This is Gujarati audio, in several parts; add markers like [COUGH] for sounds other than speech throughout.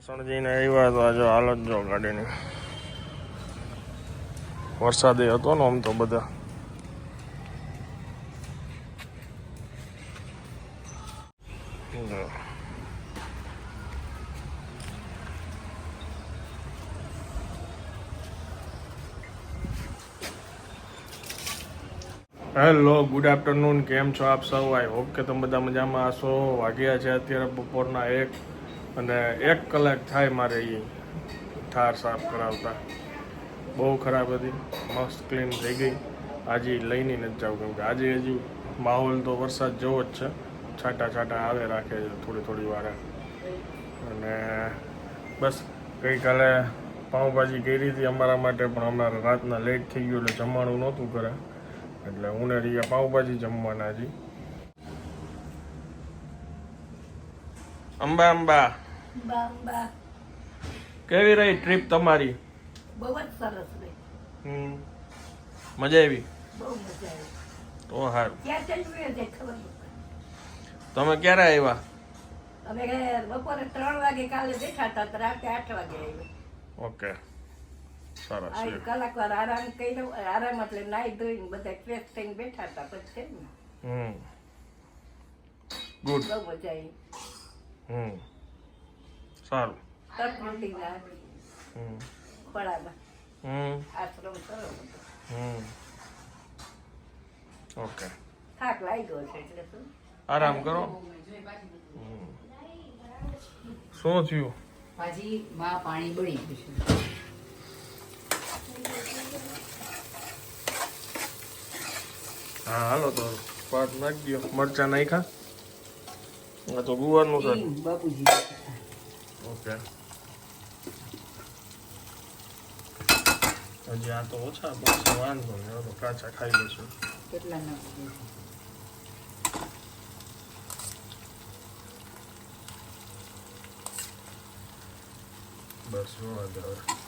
વાસણ જઈને આવ્યા તો આજે હાલત જો ગાડીની વરસાદે હતો ને આમ તો બધા. હેલો ગુડ આફ્ટરનૂન કેમ છો આપ સૌ? આઈ હોપ કે તમે બધા મજામાં હશો. વાગ્યા છે અત્યારે બપોરના એક. અને એક કલાક થાય મારે એ થાર સાફ કરાવતા. બહુ ખરાબ હતી, મસ્ત ક્લીન થઈ ગઈ. આજે લઈને નથી જાઉં, કેમ કે આજે હજુ માહોલ તો વરસાદ જેવો જ છે. છાંટા છાંટા આવે રાખે છે, થોડી થોડી વારે. અને બસ ગઈકાલે પાઉંભાજી કરી હતી અમારા માટે, પણ અમારે રાતના લેટ થઈ ગયું એટલે જમવાનું નહોતું કરે એટલે હું રિયા પાઉંભાજી જમવાના હજી અંબા અંબા. કેવી રહી ટ્રીપ તમારી? બહુ જ સરસ રહી. હમ. મજા આવી? બહુ મજા આવી. તો હારું. તમે ક્યારે આવ્યા? અમે બપોરે ત્રણ વાગે કાલે બેઠા હતા રાતે આઠ વાગે આવ્યા. ઓકે. સરસ આ એક કલાક વાર આરામ કર્યો આરામ એટલે નાઈ ધોઈને બધા ફ્રેશ થઈને બેઠા હતા પછી હમ. ગુડ બહુ મજા આવી. હમ. સારું. ઓકે. થાક લાગ્યો છે એટલે શું આરામ કરો. શું થયું? ભાજી માં પાણી બળી ગયું હા હાલો તો સ્વાદ નાખી દો મરચા નાખ્યા? આ તો ગુવારનું છે. બાપુજી. ઓકે હજી આ તો ઓછા બસ વાંધો નહીં. હવે તો કાચા ખાઈ લઈશું. કેટલા નાખવું છે? બસ જોવા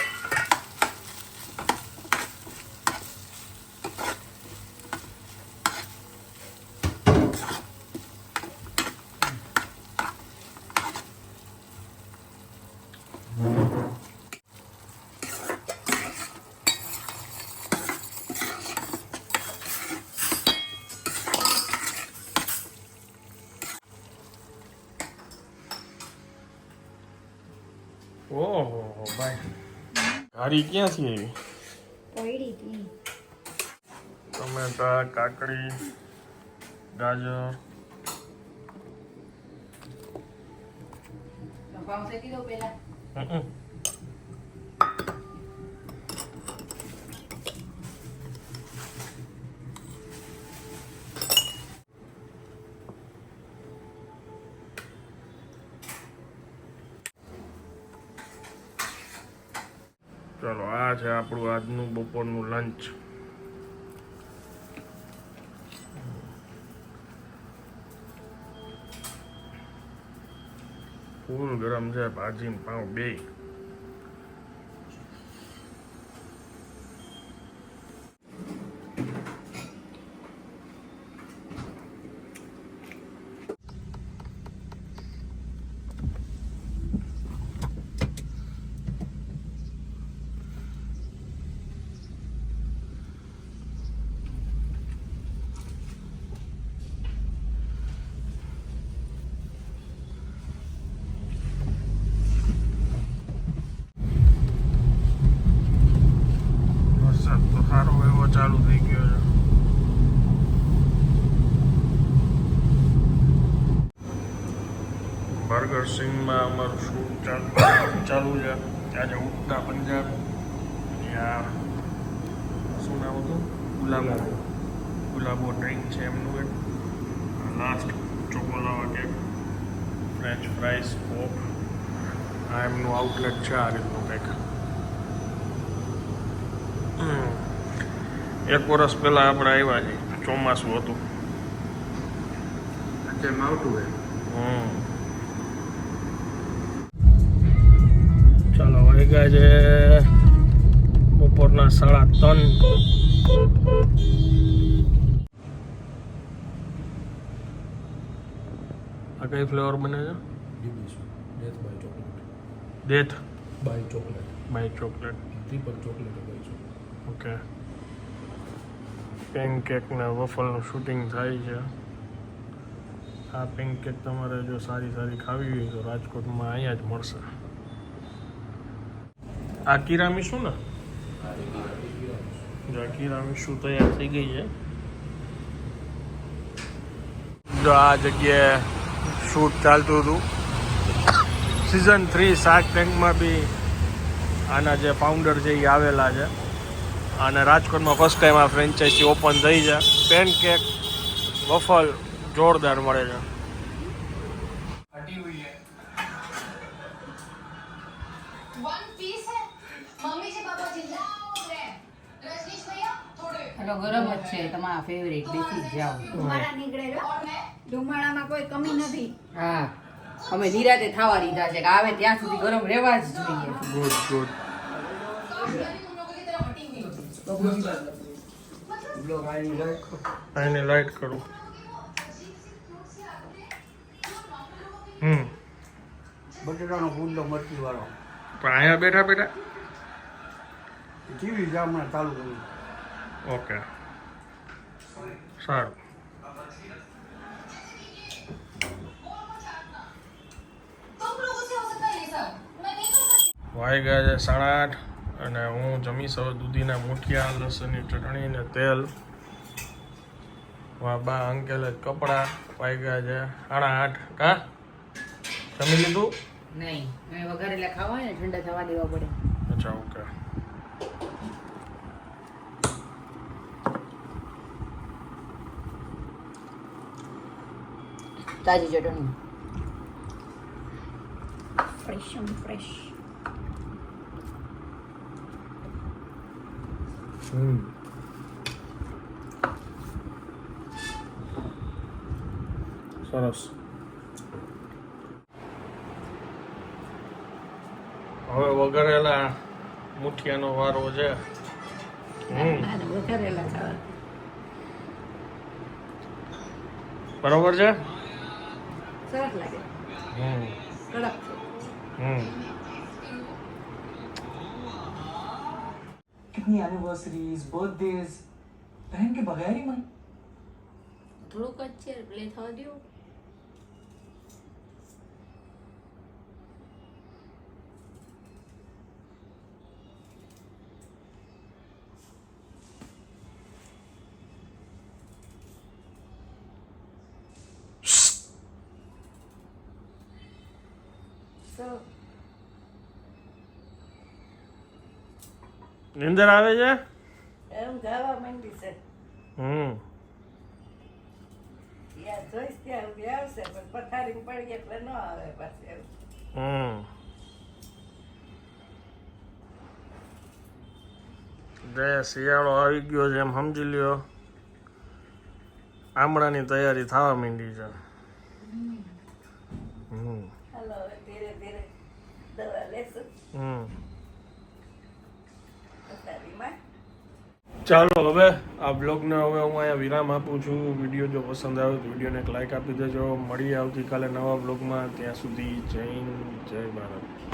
ઓહો ભાઈ. ગાડી ક્યાંથી આવી પડી હતી. ટમેટા કાકડી ગાજર. પાઉં શેકી દઉં છે આપણું આજનું બપોરનું લંચ ફૂલ ગરમ છે ભાજી પાઉં બે વરસાદ તો સારો એવો ચાલુ થઈ ગયો છે બર્ગર સિંગમાં અમારું શૂટ ચાલુ [COUGHS] ચાલુ છે. આજે ઉઠતા પંજાબ ત્યાં શું નામ હતું? ગુલાબો. ગુલાબો ડ્રિંક છે એમનું એક. Last choco lava cake French fries coke આ એમનું આઉટલેટ છે આ રીતનું કંઈક. એક વર્ષ પહેલાં આપણે આવ્યા છીએ. ચોમાસું હતું. અત્યારે માવઠું હમ. વાગ્યા છે બપોરના સાડા ત્રણ. આ કઈ ફ્લેવર બને છે? Death by chocolate. Death? By chocolate. By chocolate. Chocolate by chocolate okay. Pancake ને વફલનું શૂટિંગ થાય છે. આ પેનકેક તમારે જો સારી સારી ખાવી હોય તો રાજકોટમાં અહીંયા જ મળશે. આ કિરામી શું ને? જો આ કિરામી શું તૈયાર થઈ ગઈ છે. જો આ જગ્યાએ શૂટ ચાલતું હતું. સિઝન થ્રી શાર્ક ટેન્કમાં બી આના જે ફાઉન્ડર છે એ આવેલા છે. અને રાજકોટમાં ફર્સ્ટ ટાઈમ આ ફ્રેન્ચાઇઝી ઓપન થઈ છે. પેન કેક વફલ જોરદાર મળે છે. એટલો ગરમ જ છે તમારા ફેવરેટ બેસી જાઓ. ધુમાડા નીકળે ધુમાડામાં કોઈ કમી નથી. હા અમે નિરાતે થવા દીધા છે કે આવે ત્યાં સુધી ગરમ રહેવા જ જોઈએ. Good good. આને લાઈટ કરો. હમ. બટેટાનો ગુંડો મરચી વાળો પણ અહીંયા બેઠા બેઠા. જીવી જામના ચાલુ કર્યું? ઓકે. સારું. વાઈ ગયા છે સાડા આઠ અને હું જમીશ હવે દૂધીના મૂઠિયા લસણની ચટણી ને તેલ બા અંકેલ કપડાં વાઈ ગયા છે સાડા આઠ કા જમી લીધું? નહીં. વઘારેલા ખાવા ને ઠંડા થવા દેવા પડે. અચ્છા ઓકે. તાજી ચટણી. ફ્રેશ ફ્રેશ હમ. સરસ. હવે વઘારેલા મુઠિયાનો વારો છે. હમ. વઘારેલા ખાવા. બરોબર છે? સરસ લાગે હમ કડક છે હમ कितनी एनिवर्सरीज बर्थडेज बहन के बगैर ही मन થોડુંક જ છે પ્લે થવા દો નિંદર આવે છે? એમ ગાવા માંડી છે. હમ. યા જોઈશ ત્યાં સુધી આવશે પણ પથારી પડી એટલે ન આવે પાછી હમ. જે શિયાળો આવી ગયો છે એમ સમજી લ્યો. આમળાની તૈયારી થવા માંડી છે હમ હાલો હવે ધીરે ધીરે દવા લેશું હમ પથારીમાં ચાલો, હવે આ બ્લોગને હવે હું અહીંયા વિરામ આપું છું. વીડિયો જો પસંદ આવે તો વિડીયોને એક લાઇક આપી દેજો. મળીએ આવતીકાલે નવા બ્લોગમાં. ત્યાં સુધી જય જય ભારત.